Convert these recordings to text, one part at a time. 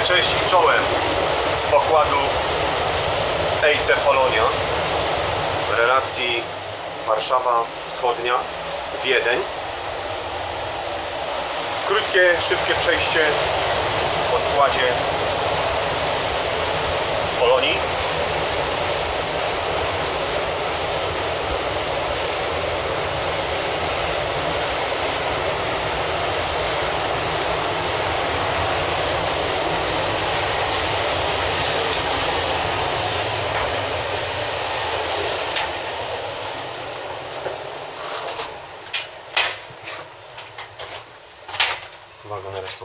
cześć i czołem z pokładu EIC Polonia w relacji Warszawa Wschodnia, Wiedeń. Krótkie, szybkie przejście po składzie Polonii.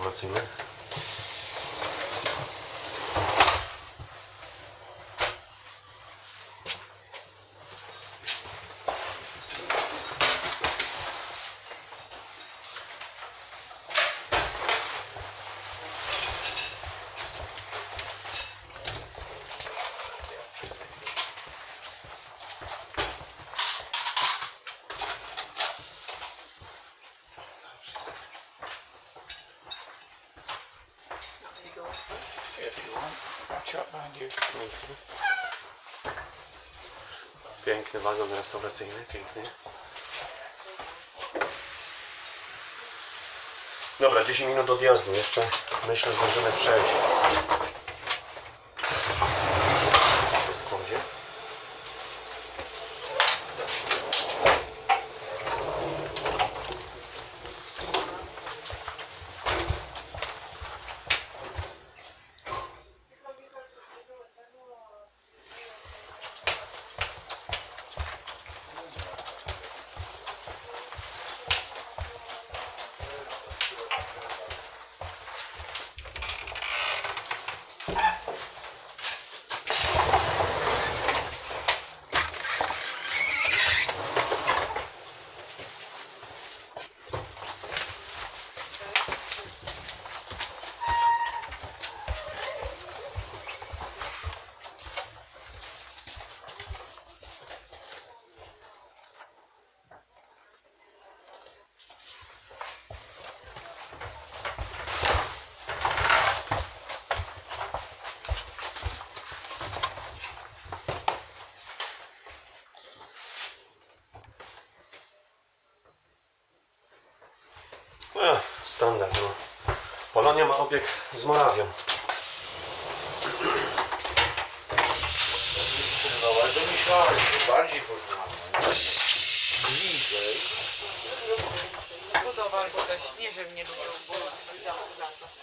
Wagon restauracyjny. Watch out behind you. Piękny wagon restauracyjny, piękny. Dobra, 10 minut odjazdu jeszcze. Myślę, zdążymy przejść. Po składzie. E, standard, no. Polonia ma obieg z Morawią. Ale myślałem, że bardziej poznałem. Bliżej. budowa albo też nie, że mnie lubią, bo Tu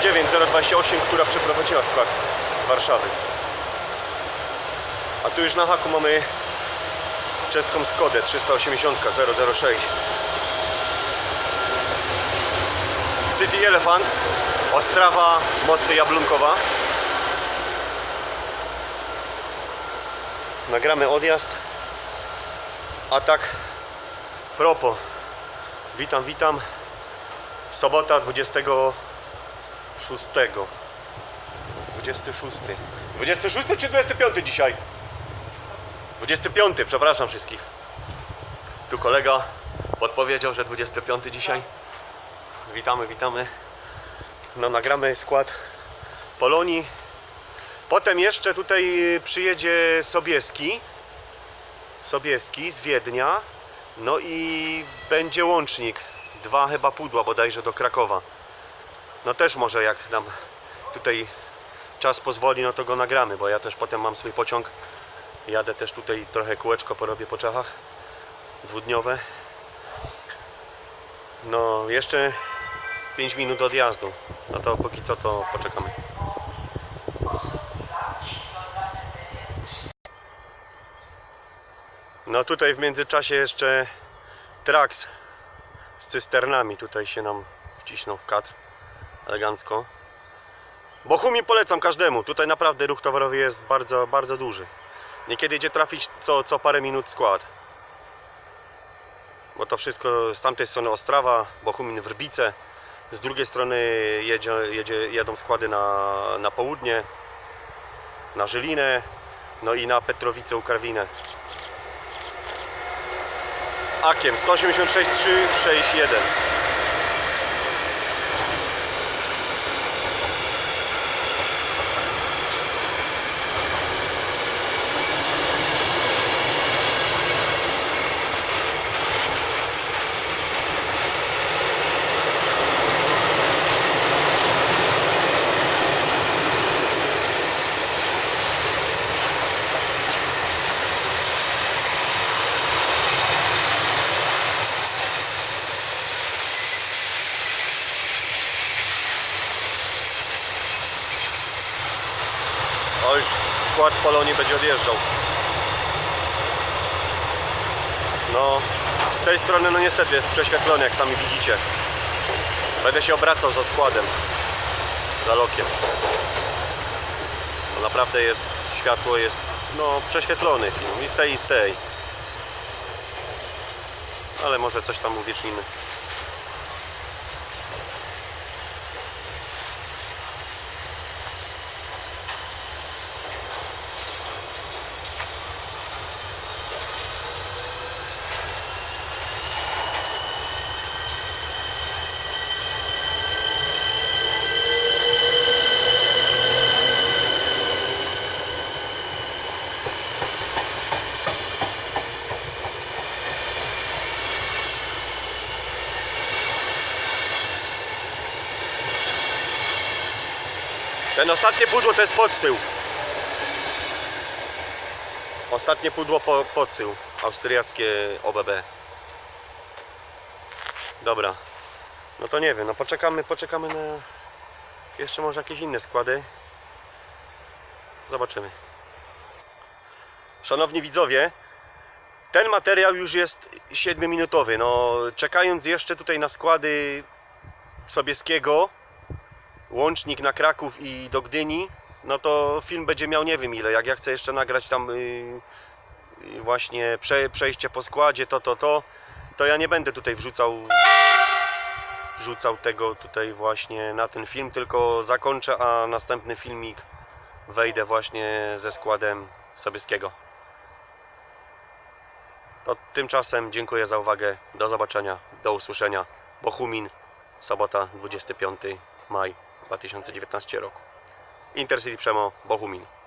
09 028, która przeprowadziła skład z Warszawy. A tu już na haku mamy czeską Skodę 380 006. City Elephant, Ostrawa, Mosty Jablunkowa. Nagramy odjazd. A tak, Propo. Witam, witam. Sobota 20 26. 26. 26 czy 25 dzisiaj? 25, przepraszam wszystkich. Tu kolega podpowiedział, że 25 dzisiaj. Witamy, witamy. No nagramy skład Polonii. Potem jeszcze tutaj przyjedzie Sobieski. Sobieski z Wiednia. No i będzie łącznik. Dwa chyba pudła bodajże do Krakowa. No też może jak nam tutaj czas pozwoli, no to go nagramy, bo ja też potem mam swój pociąg. Jadę też tutaj trochę kółeczko porobię po Czechach. Dwudniowe. No jeszcze 5 minut odjazdu. No to póki co to poczekamy. No tutaj w międzyczasie jeszcze Trax z cysternami tutaj się nam wcisnął w kadr elegancko. Bochumi polecam każdemu. Tutaj naprawdę ruch towarowy jest bardzo, bardzo duży. Niekiedy idzie trafić co, co parę minut skład. bo to wszystko z tamtej strony Ostrawa, Bochumin, Wrbice. Z drugiej strony jedzie, jedzie, jedą składy na, na południe, na Żylinę, no i na Petrowice u Karwinę. Akiem 186 361. O już skład Polonii będzie odjeżdżał. No, z tej strony no niestety jest prześwietlony, jak sami widzicie. Będę się obracał za składem, za lokiem. No naprawdę jest, światło jest, no, prześwietlony i z tej i z tej. Ale może coś tam uwiecznimy. Ten ostatnie pudło to jest podsył. Ostatnie pudło po, podsył. Austriackie OBB. Dobra. No to nie wiem, no poczekamy, poczekamy na jeszcze może jakieś inne składy. Zobaczymy. Szanowni widzowie, ten materiał już jest 7-minutowy. No, czekając jeszcze tutaj na składy Sobieskiego, łącznik na Kraków i do Gdyni, no to film będzie miał nie wiem ile. Jak ja chcę jeszcze nagrać tam yy, właśnie prze, przejście po składzie, to, to, to, to ja nie będę tutaj wrzucał wrzucał tego tutaj właśnie na ten film, tylko zakończę, a następny filmik wejdę właśnie ze składem Sobieskiego. To tymczasem dziękuję za uwagę. Do zobaczenia, do usłyszenia. Bochumin, sobota 25 maj 2019 roku. Intercity Przemo, Bochumin.